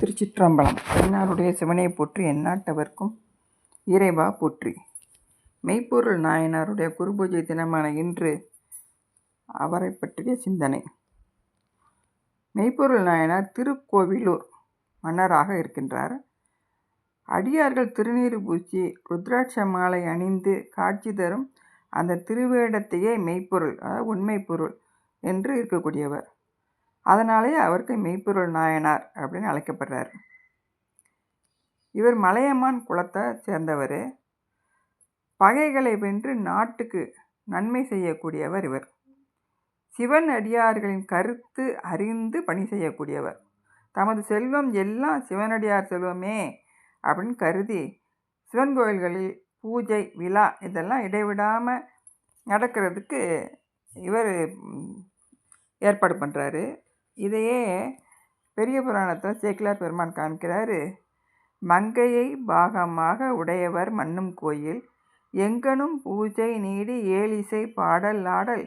திருச்சிற்றம்பலம். என்னாருடைய சிவனை போற்றி எந்நாட்டவர்க்கும் இறைவா போற்றி. மெய்ப்பொருள் நாயனாருடைய குருபூஜை தினமான இன்று அவரை பற்றிய சிந்தனை. மெய்ப்பொருள் நாயனார் திருக்கோவிலூர் மன்னராக இருக்கின்றார். அடியார்கள் திருநீர் பூச்சி ருத்ராட்ச மாலை அணிந்து காட்சி தரும் அந்த திருவேடத்தையே மெய்ப்பொருள் அதாவது உண்மை பொருள் என்று இருக்கக்கூடியவர். அதனாலேயே அவருக்கு மெய்ப்பொருள் நாயனார் அப்படின்னு அழைக்கப்படுறார். இவர் மலையமான் குலத்தை சேர்ந்தவர். பகைகளை வென்று நாட்டுக்கு நன்மை செய்யக்கூடியவர் இவர். சிவன் அடியார்களின் கருத்து அறிந்து பணி செய்யக்கூடியவர். தமது செல்வம் எல்லாம் சிவனடியார் செல்வமே அப்படின்னு கருதி சிவன் கோயில்களில் பூஜை விழா இதெல்லாம் இடைவிடாமல் நடக்கிறதுக்கு இவர் ஏற்பாடு பண்ணுறாரு இதையே பெரிய புராணத்தில் சேக்கிலார் பெருமான் காமிக்கிறாரு மங்கையை பாகமாக உடையவர் மண்ணும் கோயில். எங்கனும் பூஜை நீடி ஏழிசை பாடல் ஆடல்.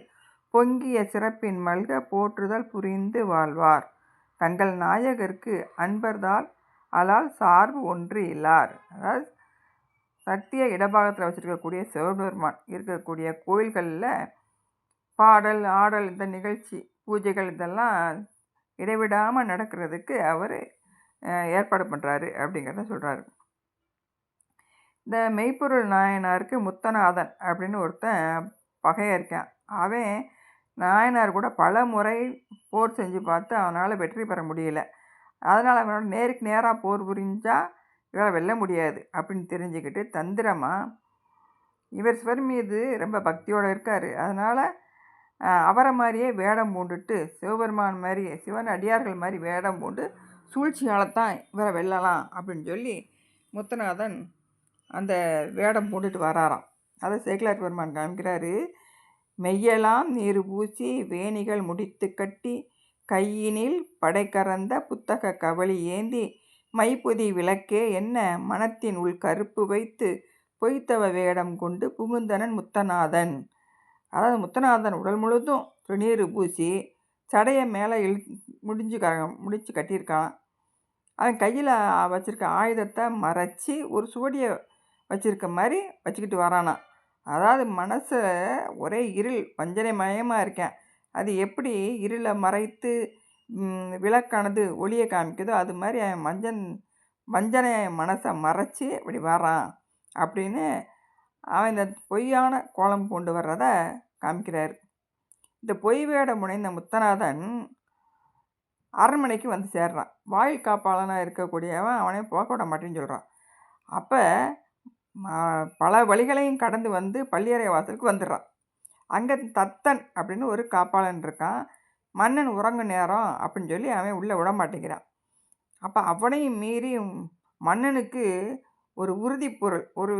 பொங்கிய சிறப்பின் மல்க போற்றுதல் புரிந்து வாழ்வார். தங்கள் நாயகருக்கு அன்பர்தால் அலால் சார்பு ஒன்று இல்லார். அதாவது சத்திய இடபாகத்தில் வச்சுருக்கக்கூடிய சிவபெருமான் இருக்கக்கூடிய கோயில்களில் பாடல் ஆடல் இந்த நிகழ்ச்சி பூஜைகள் இதெல்லாம் இடைவிடாமல் நடக்கிறதுக்கு அவர் ஏற்பாடு பண்ணுறாரு அப்படிங்கிறத சொல்கிறாரு இந்த மெய்ப்பொருள் நாயனாருக்கு முத்தநாதன் அப்படின்னு ஒருத்தன் பகையாக இருக்கான். அவன் நாயனார் கூட பல முறை போர் செஞ்சு பார்த்து அவனால் வெற்றி பெற முடியல. அதனால் அவனோட நேருக்கு நேராக போர் புரிஞ்சால் இவரை வெல்ல முடியாது அப்படின்னு தெரிஞ்சுக்கிட்டு தந்திரமாக இவர் சிவர் மீது ரொம்ப பக்தியோடு இருக்கார். அதனால் அவரை மாதிரியே வேடம் பூண்டுட்டு சிவபெருமான் மாதிரியே சிவன் அடியார்கள் மாதிரி வேடம் பூண்டு சூழ்ச்சியால்தான் இவரை வெல்லலாம் அப்படின்னு சொல்லி முத்தநாதன் அந்த வேடம் பூண்டுட்டு வராராம். அதை சேக்கிலார் பெருமான் காமிக்கிறாரு மெய்யெல்லாம் நீர் பூசி வேணிகள் முடித்து கட்டி கையினில் படைக்கறந்த புத்தக கவளி ஏந்தி மைப்புதி விளக்கே என்ன மனத்தின் உள் கருப்பு வைத்து பொய்த்தவ வேடம் கொண்டு புகுந்தனன் முத்தநாதன். அதாவது முத்தநாதன் உடல் முழுதும் திருநீர் பூசி சடையை மேலே இழு முடிஞ்சு க முடிச்சு கட்டியிருக்கான். அவன் கையில் வச்சுருக்க ஆயுதத்தை மறைச்சி ஒரு சுவடியை வச்சுருக்க மாதிரி வச்சுக்கிட்டு வரானா அதாவது மனசு ஒரே இருள் வஞ்சனை மயமாக இருக்கேன். அது எப்படி இருளை மறைத்து விளக்கானது ஒளியை காமிக்குதோ அது மாதிரி அவன் மஞ்சன் வஞ்சனை மனசை மறைச்சி இப்படி வரான் அப்படின்னு அவன் இந்த பொய்யான கோலம் கொண்டு வர்றத காமிக்கிறார். இந்த பொய் வேட முனைந்த முத்தநாதன் அரண்மனைக்கு வந்து சேர்றான். வாயில் காப்பாளனாக இருக்கக்கூடியவன் அவனே போக விட மாட்டேன்னு சொல்கிறான் அப்போ பல வழிகளையும் கடந்து வந்து பள்ளியறை வாசலுக்கு வந்துடுறான். அங்கே தத்தன் அப்படின்னு ஒரு காப்பாளன் இருக்கான். மன்னன் உறங்கும் நேரம் அப்படின்னு சொல்லி அவன் உள்ளே விட மாட்டேங்கிறான். அப்போ அவனையும் மீறி மன்னனுக்கு ஒரு உறுதிப்பொருள் ஒரு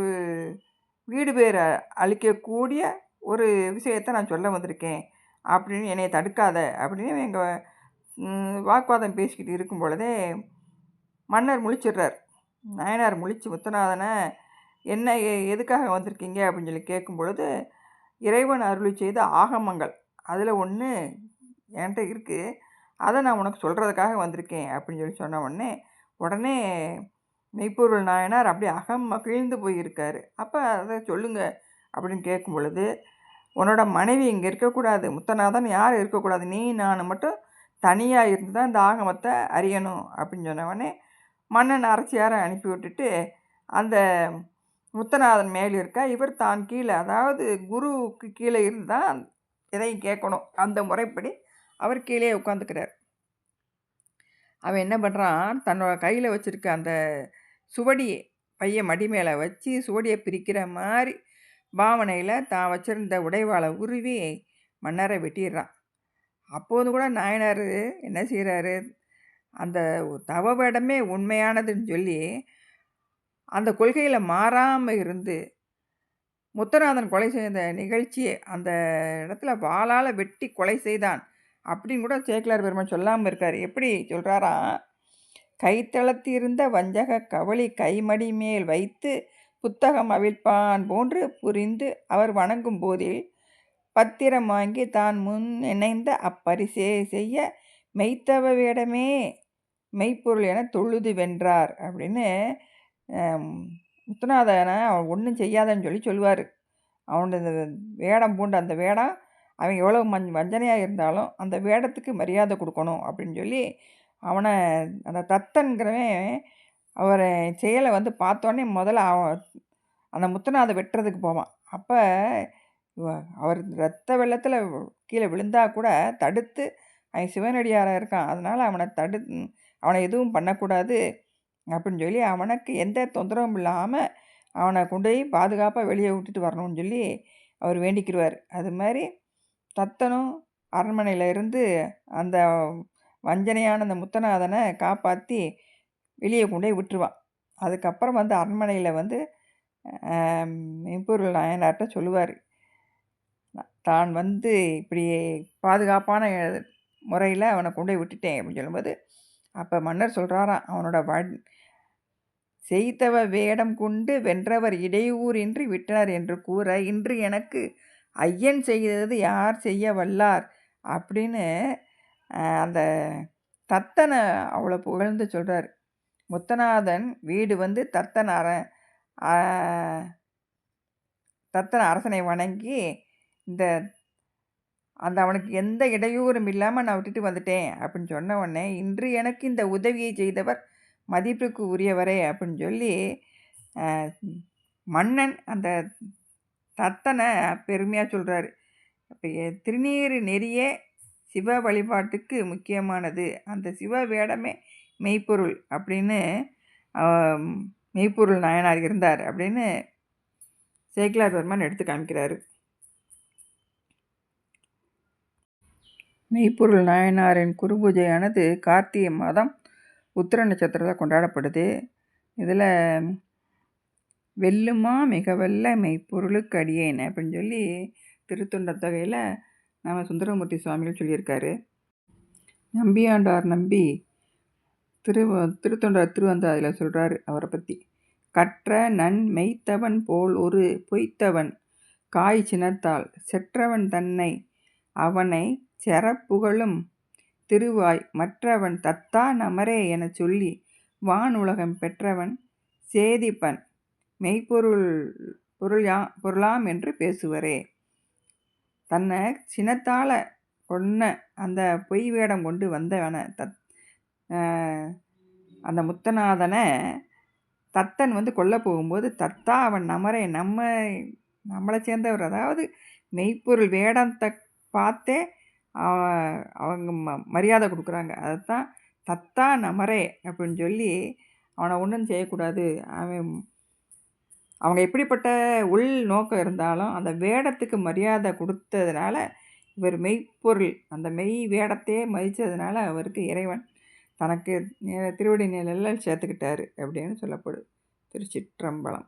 வீடு பேர் அழிக்கக்கூடிய ஒரு விஷயத்தை நான் சொல்ல வந்திருக்கேன். அப்படின்னு என்னை தடுக்காத. அப்படின்னு எங்கள் வாக்குவாதம் பேசிக்கிட்டு இருக்கும் பொழுதே மன்னர் முழிச்சிடுறார். நாயனார் முழிச்சு முத்தநாதனை என்ன எதுக்காக வந்திருக்கீங்க? அப்படின்னு சொல்லி கேட்கும் பொழுது இறைவன் அருளி செய்த ஆகமங்கள். அதில் ஒன்று என்கிட்ட இருக்குது அதை நான் உனக்கு சொல்கிறதுக்காக வந்திருக்கேன். அப்படின்னு சொல்லி சொன்ன உடனே உடனே மெய்ப்பொருள் நாயனார் அப்படியே அகம் மகிழ்ந்து போயிருக்காரு. அப்போ அதை சொல்லுங்கள் அப்படின்னு கேட்கும் பொழுது உன்னோட மனைவி இங்கே இருக்கக்கூடாது. முத்தநாதன் யார் இருக்கக்கூடாது. நீ நான் மட்டும் தனியாக இருந்து தான் இந்த ஆகமத்தை அறியணும். அப்படின்னு சொன்னவொடனே மன்னன் அரசியாரை அனுப்பி விட்டுட்டு அந்த முத்தநாதன் மேலே இருக்க இவர் தான் கீழே. அதாவது குருவுக்கு கீழே இருந்து தான் எதையும் கேட்கணும். அந்த முறைப்படி அவர் கீழே உட்காந்துக்கிறார் அவன் என்ன பண்ணுறான் தன்னோட கையில் வச்சுருக்க அந்த சுவடியை பையன் மடி மேலே வச்சு சுவடியை பிரிக்கிற மாதிரி பாவனையில் தான் வச்சுருந்த உடைவாளை உருவி மன்னரை வெட்டிடுறான். அப்போது கூட நாயனார் என்ன செய்கிறாரு அந்த தவ வேடமே உண்மையானதுன்னு சொல்லி அந்த கொள்கையில் மாறாமல் இருந்து முத்தநாதன் கொலை செய்த நிகழ்ச்சியை அந்த இடத்துல வாளால் வெட்டி கொலை செய்தான் அப்படின்னு கூட சேக்கிலார் பெருமான் சொல்லாமல் இருக்கார். எப்படி சொல்கிறாரா கைத்தளத்திருந்த வஞ்சக கவளி கைமடி மேல் வைத்து புத்தகம் அவிழ்ப்பான் போன்று புரிந்து அவர் வணங்கும் போதில் பத்திரம் வாங்கி தான் முன் இணைந்த அப்பரிசே செய்ய மெய்த்தவ வேடமே மெய்ப்பொருள் என தொழுது வென்றார் அப்படின்னு முத்துநாதனை அவன் ஒன்றும் செய்யாதன்னு சொல்லி சொல்லுவார். அவனோட வேடம் பூண்ட அந்த வேடம் அவன் எவ்வளோ மஞ் வஞ்சனையாக இருந்தாலும் அந்த வேடத்துக்கு மரியாதை கொடுக்கணும் அப்படின்னு சொல்லி அவனை அந்த தத்தன்கிறவன் அவரை செயலை வந்து பார்த்தோன்னே முதல்ல அவன் அந்த முத்துநாதை வெட்டுறதுக்கு போவான். அப்போ அவர் ரத்த வெள்ளத்தில் கீழே விழுந்தா கூட தடுத்து அவன் சிவனடியாராக இருக்கான். அதனால் அவனை தடு அவனை எதுவும் பண்ணக்கூடாது அப்படின்னு சொல்லி அவனுக்கு எந்த தொந்தரவும் இல்லாமல் அவனை கொண்டு போய் பாதுகாப்பாக வெளியே விட்டுட்டு வரணும்னு சொல்லி அவர் வேண்டிக்கிடுவார். அது மாதிரி தத்தனும் அரண்மனையில் இருந்து அந்த வஞ்சனையான அந்த முத்தநாதனை காப்பாற்றி வெளியே கொண்டு போய் விட்டுருவான் அதுக்கப்புறம் வந்து அரண்மனையில் வந்து மெய்ப்பொருள் நாயனார்கிட்ட சொல்லுவார். தான் வந்து இப்படி பாதுகாப்பான முறையில் அவனை கொண்டு போய் விட்டுட்டேன் அப்படின்னு சொல்லும்போது அப்போ மன்னர் சொல்கிறாராம் அவனோட வ செய்தவ வேடம் கொண்டு வென்றவர் இடையூறின்றி விட்டனர் என்று கூற இன்று எனக்கு ஐயன் செய்தது யார் செய்ய வல்லார்? அப்படின்னு அந்த தத்தனை அவ்வளோ புகழ்ந்து சொல்கிறார் முத்தநாதன் வீடு வந்து தத்தன் அர தத்தன் அரசனை வணங்கி இந்த அந்த அவனுக்கு எந்த இடையூறும் இல்லாமல் நான் விட்டுட்டு வந்துட்டேன் அப்படின்னு சொன்ன உடனே இன்று எனக்கு இந்த உதவியை செய்தவர் மதிப்புக்கு உரியவரே அப்படின்னு சொல்லி மன்னன் அந்த தத்தனை பெருமையாக சொல்கிறாரு இப்போ திருநீர் நெறியே சிவ வழிபாட்டுக்கு முக்கியமானது. அந்த சிவ வேடமே மெய்ப்பொருள் அப்படின்னு மெய்ப்பொருள் நாயனார் இருந்தார் அப்படின்னு சேக்கிலார் பெருமான் எடுத்து காமிக்கிறாரு மெய்ப்பொருள் நாயனாரின் குருபூஜையானது கார்த்திகை மாதம் உத்திர நட்சத்திரத்தை கொண்டாடப்படுது. இதில் வெல்லுமா மிக வெல்ல மெய்ப்பொருளுக்கு அடியேன் அப்படின்னு சொல்லி திருத்துண்ட தொகையில் நம்ம சுந்தரமூர்த்தி சுவாமிகள் சொல்லியிருக்காரு. நம்பியாண்டார் நம்பி திரு திருத்தொண்டர் திருவந்தாதில் சொல்கிறாரு அவரை பற்றி கற்ற நன் மெய்த்தவன் போல் ஒரு பொய்த்தவன் காய் சினத்தால் செற்றவன் தன்னை அவனை செறப்புகழும் திருவாய் மற்றவன் தத்தா நமரே எனச் சொல்லி வானுலகம் பெற்றவன் சேதிப்பன் மெய்ப்பொருள் பொருளா பொருளாம் என்று பேசுவரே. தன்னை சினத்தால் கொன்ன அந்த பொய் வேடம் கொண்டு வந்தவனை தத் அந்த முத்தநாதனை தத்தன் வந்து கொல்ல போகும்போது தத்தா அவன் நமரை நம்ம நம்மளை சேர்ந்தவர். அதாவது மெய்ப்பொருள் வேடத்தை பார்த்தே அவங்க ம மரியாதை கொடுக்குறாங்க. அதைத்தான் தத்தா நமரே அப்படின்னு சொல்லி அவனை ஒன்றும் செய்யக்கூடாது. அவன் அவங்க எப்படிப்பட்ட உள் நோக்கம் இருந்தாலும் அந்த வேடத்துக்கு மரியாதை கொடுத்ததுனால இவர் மெய்ப்பொருள். அந்த மெய் வேடத்தையே மதித்ததுனால அவருக்கு இறைவன் தனக்கு திருவடி நிலையில் சேர்த்துக்கிட்டாரு அப்படின்னு சொல்லப்படுது திருச்சிற்றம்பலம்.